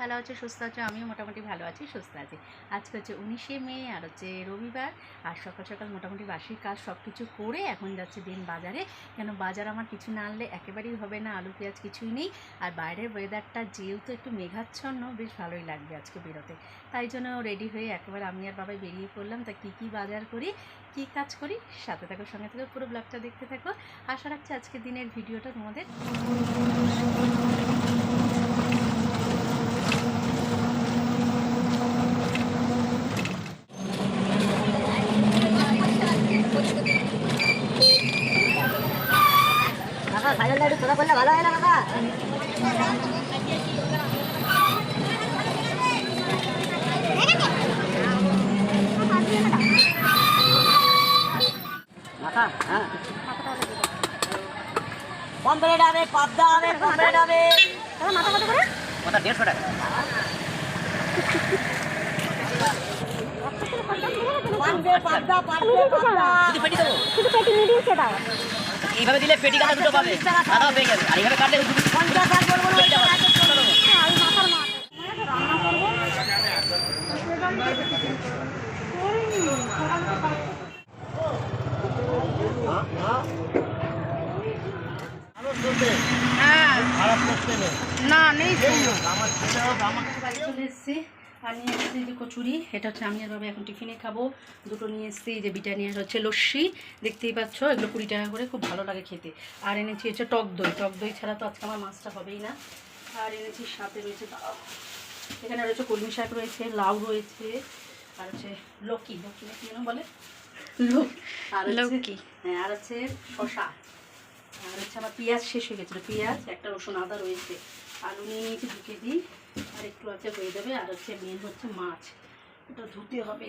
ভালো আছো, সুস্থ আছো? আমিও মোটামুটি ভালো আছি, সুস্থ আছি। আজকে হচ্ছে উনিশে মে আর হচ্ছে রবিবার। আর সকাল সকাল মোটামুটি বাসির কাজ সব কিছু করে এখন যাচ্ছে দিন বাজারে। কেন বাজার আমার কিছু না আনলে একেবারেই হবে না, আলু, পেঁয়াজ কিছুই নেই। আর বাইরের ওয়েদারটা যেহেতু একটু মেঘাচ্ছন্ন, বেশ ভালোই লাগবে আজকে বেরোতে। তাই জন্য রেডি হয়ে একেবারে আমি আর বাবাই বেরিয়ে পড়লাম। তা কী কী বাজার করি, কী কাজ করি, সাথে থাকো, সঙ্গে থেকে, পুরো ব্লগটা দেখতে থাকো। আশা রাখছি আজকের দিনের ভিডিওটা তোমাদের কাকা সাইকেলটা একটু ছোটো করলে ভালো হয় না কাকা কাকা হ্যাঁ কমপ্লেট হবে পাবদা হবে কমপ্লেট হবে মাথা কত করে ওটা দেড়শো টাকা। এইভাবে দিলে পেটি কাটা দুটো পাবে। দাদাও পেয়ে যাবে। আর এইভাবে কাটলে পঞ্চাশ বলব রান্না করব হ্যাঁ। না নেই চলে এসেছি। আর নিয়ে এসেছি যে কচুরি এটা হচ্ছে আমি আর বাবা এখন টিফিনে খাব। দুটো নিয়ে এসেছি যে বিটানিয়ার হচ্ছে লস্যি। দেখতেই পাচ্ছ এগুলো কুড়ি টাকা করে খুব ভালো লাগে খেতে। আর এনেছি হচ্ছে টক দই। টক দই ছাড়া তো আজকে আমার মাছটা হবেই না। আর এনেছি সাথে রয়েছে দাও। এখানে রয়েছে কলমি শাক রয়েছে লাউ রয়েছে আর হচ্ছে লকি। লকি যেন বলে? লোক আর লকি। হ্যাঁ আর হচ্ছে শশা আর হচ্ছে আমার পেঁয়াজ শেষ হয়ে গেছিল, পেঁয়াজ, একটা রসুন, আদা রয়েছে। আলু নিয়ে নিয়েছি দু কেজি আর একটু আছে হয়ে যাবে আর হচ্ছে মেন হচ্ছে মাছ। ওটা ধুতে হবে।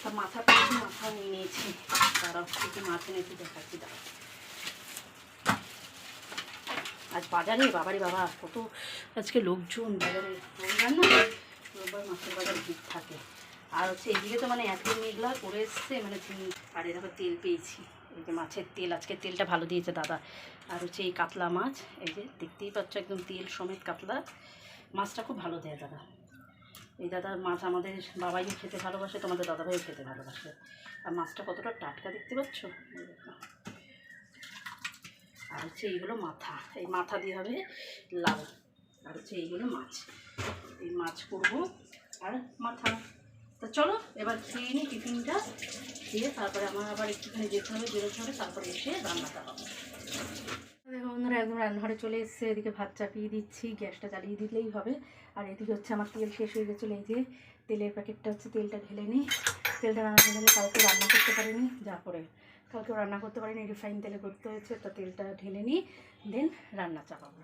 তা মাথা পেয়েছি মাথাও নিয়ে নিয়েছি। তারা থেকে মাছ এনেছি দেখাচ্ছি দাঁড়া আজ বাজারে বাবারে বাবা, কত আজকে লোকজন বাজারে। রবিবার না? রোববার মাছের বাজার ভিড় থাকে। আর হচ্ছে এদিকে তো মানে এত মেঘলা করে এসছে মানে আর এরকম তেল পেয়েছি। এই যে মাছের তেল, আজকে তেলটা ভালো দিয়েছে দাদা। আর হচ্ছে এই কাতলা মাছ, এই যে দেখতেই পাচ্ছ একদম তেল সমেত কাতলা। মাছটা খুব ভালো দেয় দাদা। এই দাদার মাছ আমাদের বাবাইও খেতে ভালোবাসে, তোমাদের দাদাভাইও খেতে ভালোবাসে। আর মাছটা কতটা টাটকা দেখতে পাচ্ছ? আর হচ্ছে এইগুলো মাথা, এই মাথা দিয়ে হবে লাউ। আর হচ্ছে এইগুলো মাছ। এই মাছ করব আর মাথা। তা চলো, এবার খেয়ে নিই টিফিনটা, দিয়ে তারপরে আমার আবার একটুখানি যেতে হবে, বেরোতে হবে, তারপরে এসে রান্নাটা হবে। দেখো বন্ধুরা, একদম রান্নাঘরে চলে এসেছে, এদিকে ভাত চাপিয়ে দিচ্ছি, গ্যাসটা জ্বালিয়ে দিলেই হবে। আর এদিকে হচ্ছে আমার তেল শেষ হয়ে গেছিল, এই যে তেলের প্যাকেটটা হচ্ছে, তেলটা ঢেলে নিই তেলটা রান্না ঢেলে কালকে রান্না করতে পারিনি, যা করে। কালকে রান্না করতে পারিনি, রিফাইন তেলে করতে হয়েছে, তা তেলটা ঢেলে নিই দেন রান্না চাপাবো।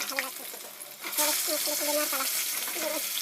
に鼻がついてて、あ、これ、気持ちになるから、すぐに。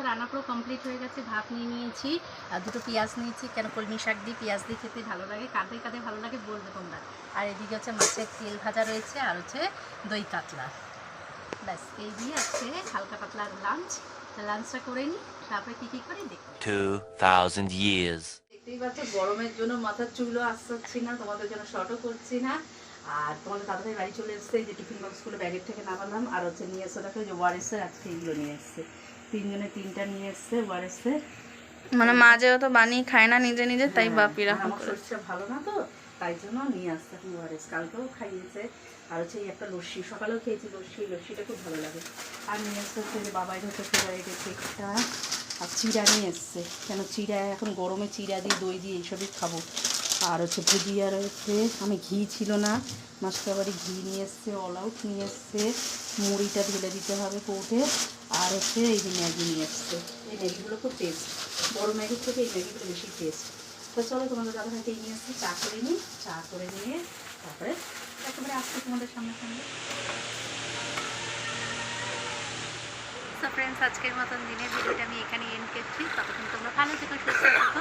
নে। রান্না পুরো কমপ্লিট হয়ে গেছে। ভাত নিয়ে নিয়েছি আর দুটো পেঁয়াজ নিয়েছি। কেন কলমি শাক দিয়ে পেঁয়াজ দিয়ে খেতে ভালো লাগে? কাঁদে কাঁদে ভালো লাগে বলবে তোমরা। আর এদিকে হচ্ছে মাছের তেল ভাজা রয়েছে আর হচ্ছে দই কাতলা। ব্যাস এই দিয়ে আজকে হালকা পাতলা লাঞ্চ লাঞ্চটা করে নিই তারপরে কী কী করে দেখি 2,000 years. দেখতেই পাচ্ছ গরমের জন্য মাথার চুলও আসছি না তোমাদের জন্য শর্টও করছি না। আর তোমাদের তাড়াতাড়ি বাড়ি চলে এসছে যে টিফিন বক্সগুলো ব্যাগের থেকে নামালাম। আর হচ্ছে নিয়ে এসে দেখো যে ওয়ারেসের আজকে এগুলো নিয়ে এসছে। তিনজনে তিনটা নিয়ে এসছে ওয়ারেসের মানে মা যেহেতু বানিয়ে খায় না নিজে নিজে তাই হ্যাঁ, বাপ আর আমার শরীরটা ভালো না তো তাই জন্য নিয়ে আসতে এখন ওয়ারেস কালকেও খাইয়েছে আর হচ্ছে এই একটা লস্যি সকালেও খেয়েছি লস্যি লস্যিটা খুব ভালো লাগে। আর নিয়ে হচ্ছে যে বাবাই হচ্ছে ফেভারিটের কেকটা আর চিড়া নিয়ে এসছে। কেন চিড়া এখন গরমে চিড়া দিয়ে দই দিয়ে এইসবই খাব। আর হচ্ছে ভুজিয়া রয়েছে আমি ঘি ছিল না মাসকাবাড়ি ঘি নিয়ে এসছে অল আউট নিয়ে এসছে। মুড়িটা ঢেলে দিতে হবে কৌটে। আর হচ্ছে এই যে ম্যাগি নিয়ে এসছে। এই ম্যাগিগুলো খুব টেস্ট বড় ম্যাগির থেকে এই ম্যাগিগুলো বেশি টেস্ট তো চলো তোমাদের দাদা হাতে নিয়ে আসছি চা করে নিই। চা করে নিয়ে তারপরে একেবারে আসছি তোমাদের সামনে সামনে। ফ্রেন্ডস আজকের মতন দিনের ভিডিওটা আমি এখানে এন্ড করছি। ততক্ষণ তোমরা ভালো থেকে, সুস্থ থাকো।